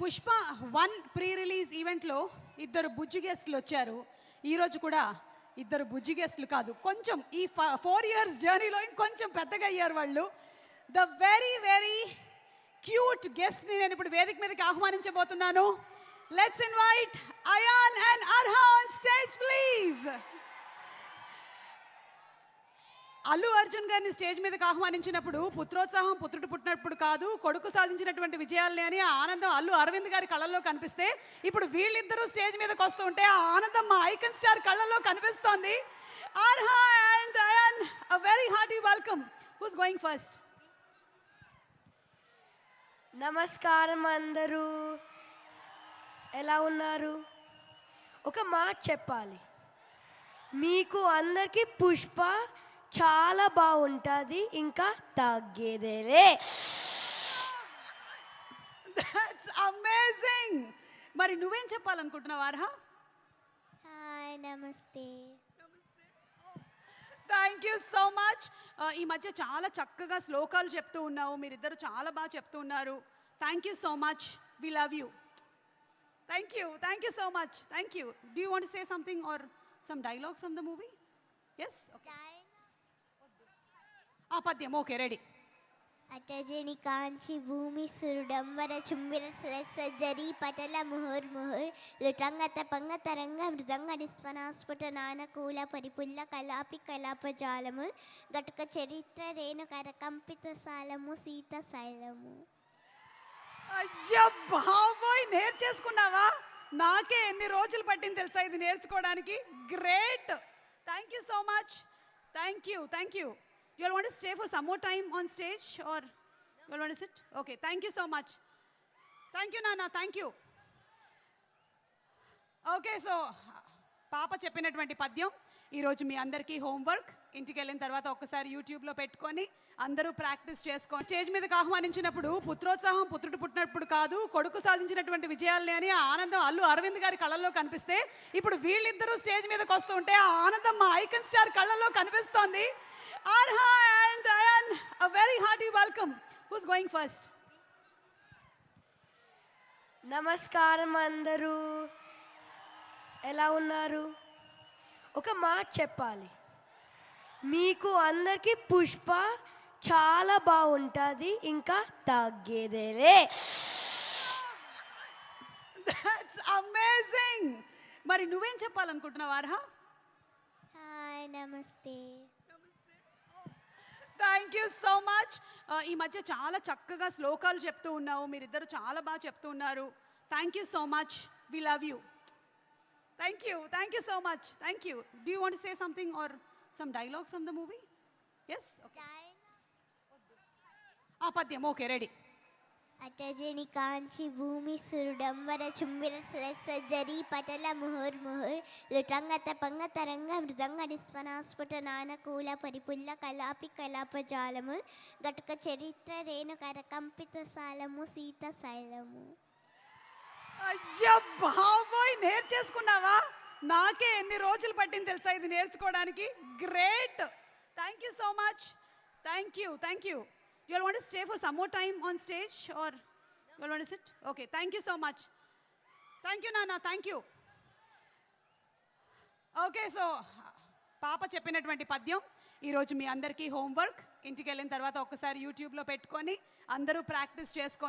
Pushpa one pre release ఈవెంట్లో ఇద్దరు బుజ్జి గెస్ట్లు వచ్చారు. ఈరోజు కూడా ఇద్దరు బుజ్జి గెస్ట్లు కాదు. కొంచెం ఈ ఫోర్ ఇయర్స్ జర్నీలో ఇంకొంచెం పెద్దగా అయ్యారు వాళ్ళు. ద వెరీ వెరీ క్యూట్ గెస్ట్ని నేను ఇప్పుడు వేదిక మీదకి ఆహ్వానించబోతున్నాను. Let's invite Ayaan and Arhaan stage please Allu Arjun గారిని స్టేజ్ మీదకి ఆహ్వానించినప్పుడు పుత్రోత్సాహం పుత్రుడు పుట్టినప్పుడు కాదు కొడుకు సాధించినటువంటి విజయాలని అని ఆనందం అల్లు అరవింద్ గారి కళ్ళల్లో కనిపిస్తే ఇప్పుడు వీళ్ళిద్దరూ స్టేజ్ మీదకి వస్తూ ఉంటే ఆ ఆనందం మా ఐకన్ స్టార్ కళ్ళల్లో కనిపిస్తోంది. Arha and Ayaan a very hearty welcome who's going first నమస్కారం అందరూ. ఎలా ఉన్నారు? ఒక మాట చెప్పాలి. మీకు అందరికీ పుష్ప చాలా బాగుంటుంది ఇంకా తగ్గేదేలే. దట్స్ అమేజింగ్ మరి నువ్వేం చెప్పాలనుకుంటున్నావు ఆర్హా హాయ్ నమస్తే. థ్యాంక్ యూ సో మచ్ ఈ మధ్య చాలా చక్కగా శ్లోకాలు చెప్తూ ఉన్నావు మీరిద్దరు చాలా బాగా చెప్తూ ఉన్నారు. Thank you so much we love you thank you thank you so much thank you do you want say something or some dialogue from the movie yes okay ఆ పద్యం ఓకే రెడీ. అటజని కాంచి భూమి సురుడంబర చుంబిర జరి పటల ముహుర్ ముహుర్ లుటంగత పంగ తరంగ మృదంగ నిస్వనాస్ఫుట నానకూల పరిపుల్ల కలాపి కలాపజాలము గటుక చరిత్ర రేణుకర కంపిత సాలము సీత శైలము. అయ్యా బాబోయ్ నేర్చేసుకున్నావా నాకే ఎన్ని రోజులు పట్టింది తెలుసా ఇది నేర్చుకోవడానికి? Great thank you so much thank you thank you you for stay for time on time on stage or want to sit? Okay thank you so much thank you Nana. Thank you okay so పాప చెప్పినటువంటి పద్యం ఈరోజు మీ అందరికీ homework ఇంటికి వెళ్ళిన తర్వాత ఒక్కసారి యూట్యూబ్లో పెట్టుకొని అందరూ ప్రాక్టీస్ చేసుకోండి స్టేజ్ మీదకి ఆహ్వానించినప్పుడు పుత్రోత్సాహం పుత్రుడు పుట్టినప్పుడు కాదు కొడుకు సాధించినటువంటి విజయాలని అని ఆనందం అల్లు అరవింద్ గారి కళ్ళల్లో కనిపిస్తే ఇప్పుడు వీళ్ళిద్దరూ స్టేజ్ మీదకి వస్తూ ఉంటే ఆ ఆనందం మా ఐకన్ స్టార్ కళ్ళల్లో కనిపిస్తోంది Arha and Ayaan a very hearty welcome who's going first నమస్కారం అందరూ. ఎలా ఉన్నారు? ఒక మాట చెప్పాలి. మీకు అందరికీ పుష్ప చాలా బాగుంటుంది ఇంకా తగ్గేదేలే. దట్స్ అమేజింగ్ మరి నువ్వేం చెప్పాలనుకుంటున్నావు ఆర్హా హాయ్ నమస్తే. Thank you so much. ఈ మధ్య చాలా చక్కగా శ్లోకాలు చెప్తూ ఉన్నావు. మీరిద్దరు చాలా బాగా చెప్తూ ఉన్నారు. Thank you so much we love you thank you thank you so much thank you do you want say something or some dialogue from the movie yes okay ఆ పద్యం. ఓకే రెడీ అటజని కాంచి భూమి సురుడంబర చుంబిర సరస పటల ముహుర్ ముహుర్ లుటంగత పంగ తరంగ మృదంగ నిస్వనాస్ఫుట నానకూల పరిపుల్ల కలాపి కలాపజాలము గటుక చరిత్ర రేణుకర కంపిత సాలము సీత శైలము. అయ్యా బాబోయ్ నేర్చేసుకున్నావా నాకే ఎన్ని రోజులు పట్టింది తెలుసా ఇది నేర్చుకోవడానికి? Great thank you so much thank you thank you you want stay for some on stage or stage or want to sit? Okay thank you so much thank you Nana. Thank you. Okay so పాప చెప్పినటువంటి పద్యం ఈరోజు మీ అందరికీ homework ఇంటికి వెళ్ళిన తర్వాత ఒక్కసారి యూట్యూబ్లో పెట్టుకొని అందరూ ప్రాక్టీస్ చేసుకోండి